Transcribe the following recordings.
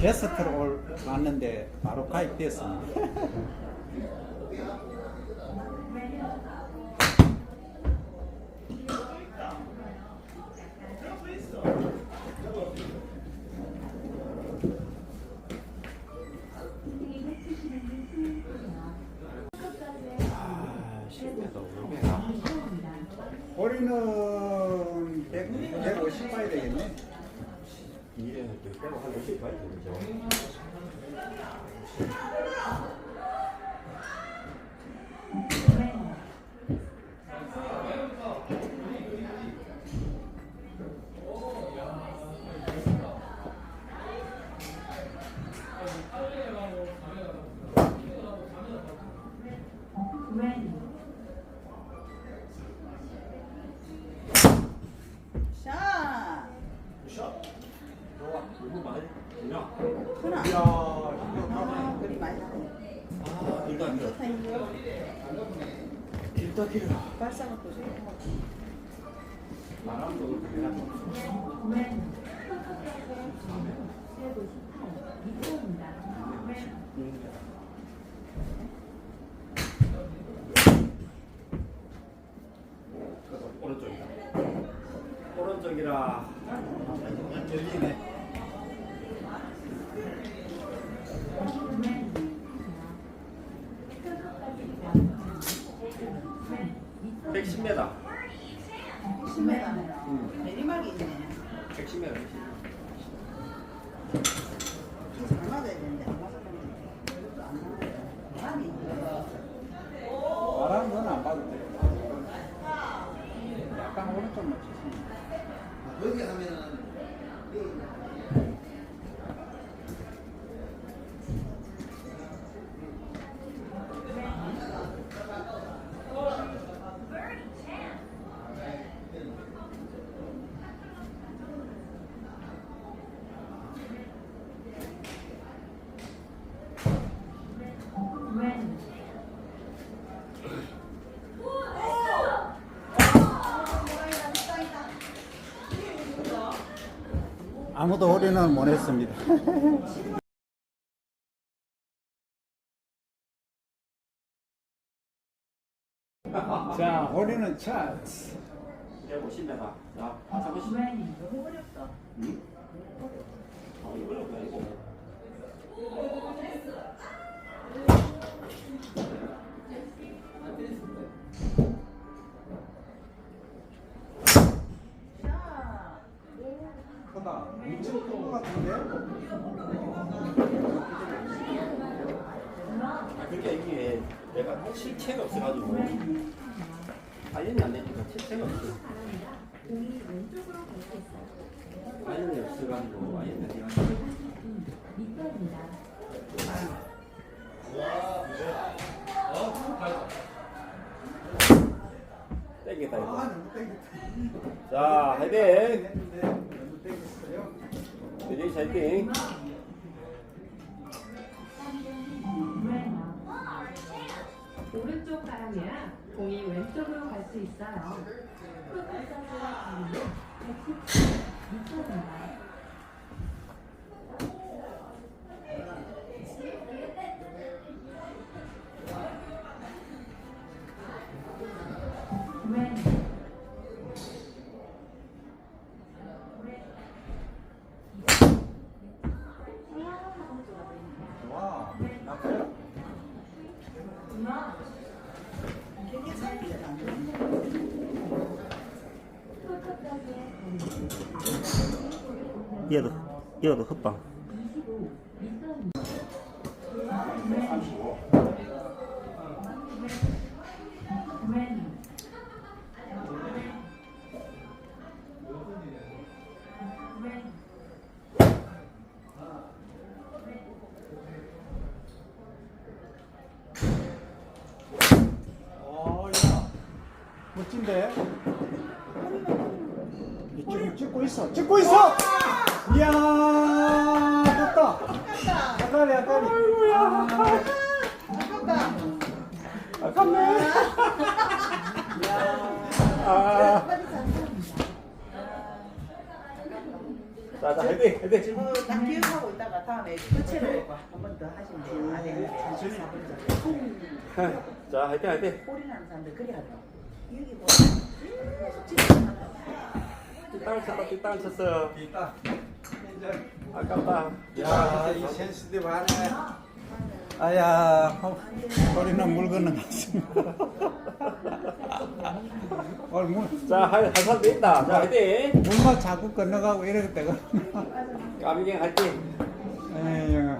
게스트로 올- 왔는데 바로 가입됐습니다. 아. 우리는 100, 150 봐야 되겠네. 이래 빼고 한50 봐야 되죠. 크나? 아, 그리 많이 나네. 아, 그 좋다, 이거. 일단 그 발사가 또 같아. 바람도 그냥 오른쪽이다. 오른쪽이라. 열리네. 약간 아무도 홀인은 못 했습니다. 자, 홀인은 차트. 150m. 자, 잠깐만. 너무 어렵다. 응? 아, 이거 어렵다, 이거. 아, 그게 이게 내가 실체가 없어가지고. 아연이 안 되니까 실체가 없어. 아연이 없어가지고, 아연이 내가. 땡겼다, 아, 이거. 자! 했는데 너무 땡겼어요. 대진이 화이팅! 오른쪽 바람이라 공이 왼쪽으로 갈 수 있어요. 얘도, 얘도 야. 멋진데? 찍고 있어. 찍고 있어! 이야, 됐다. 아까리, 아까리. 아깝다. 아깝네. 아. 자, 자, 화이팅! 화이팅 화이팅 저거 딱 기억하고 있다가 다음에 교체를 한 번 더 하시면 돼요. 안에 천천히 가보자. 자 화이팅 화이팅 꼬리 나는 사람들 그리 하더라고. 여기 많아. 뒷땅을 쳤다 뒷땅을 쳤어 아깝다 야, 이 센시티브 하네. 아야, 허- 허리는 물 건너갔습니다. 어, 물, 자한 사람도 있다 자 화이팅 물만 자꾸 건너가고 이럴 때가. 까비갱 화이팅 에휴.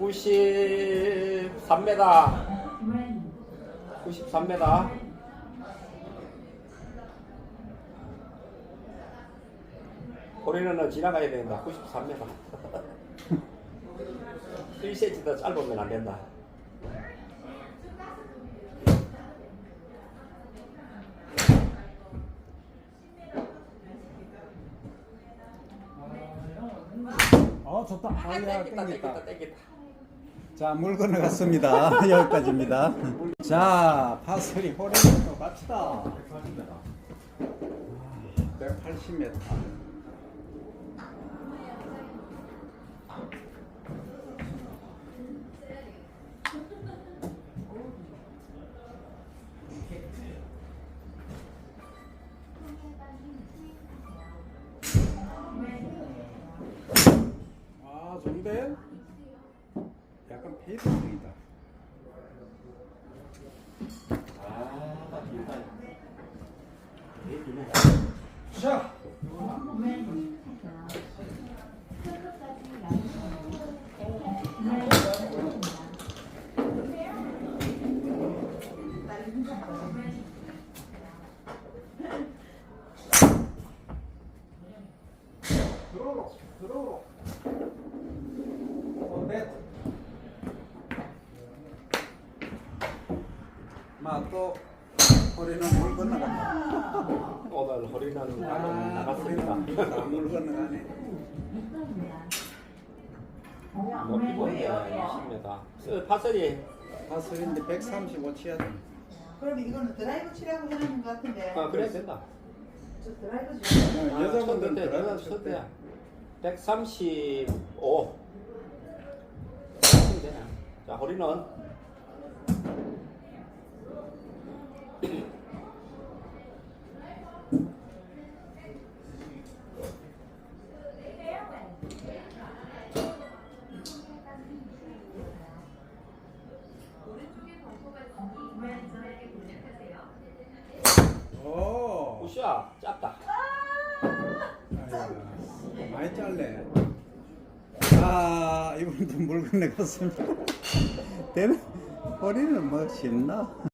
93m 93m 우리는 지나가야 된다 93m 1cm 더 짧으면 안 된다 어, 좋다. 아, 아야, 땡겼다 땡겼다 땡겼다. 땡겼다 자, 물 건너갔습니다. 여기까지입니다. 자, 파슬리 호레는 또 갑시다. 180m. 자, 들어오로, 들어오로. 어, 넷. 마또 우리는 물 건너간다. 오늘 허리는 아, 나갔습니다 우리는 물 건너가네. 높이 보면 20m 파설이 파슬인데 135 치야 돼. 그럼 이거는 드라이브 치라고 해놓은 것 같은데. 아 그래 된다 저 드라이브 치. 어, 여자분들은 쳤는데 드라이브 칠 쳤대 때. 135 되네. 자 허리는 오. 우샤 짧다 아이고, 많이 잘래. 아, 이분도 물 건너갔습니다. 되는 허리는 뭐 쉽나?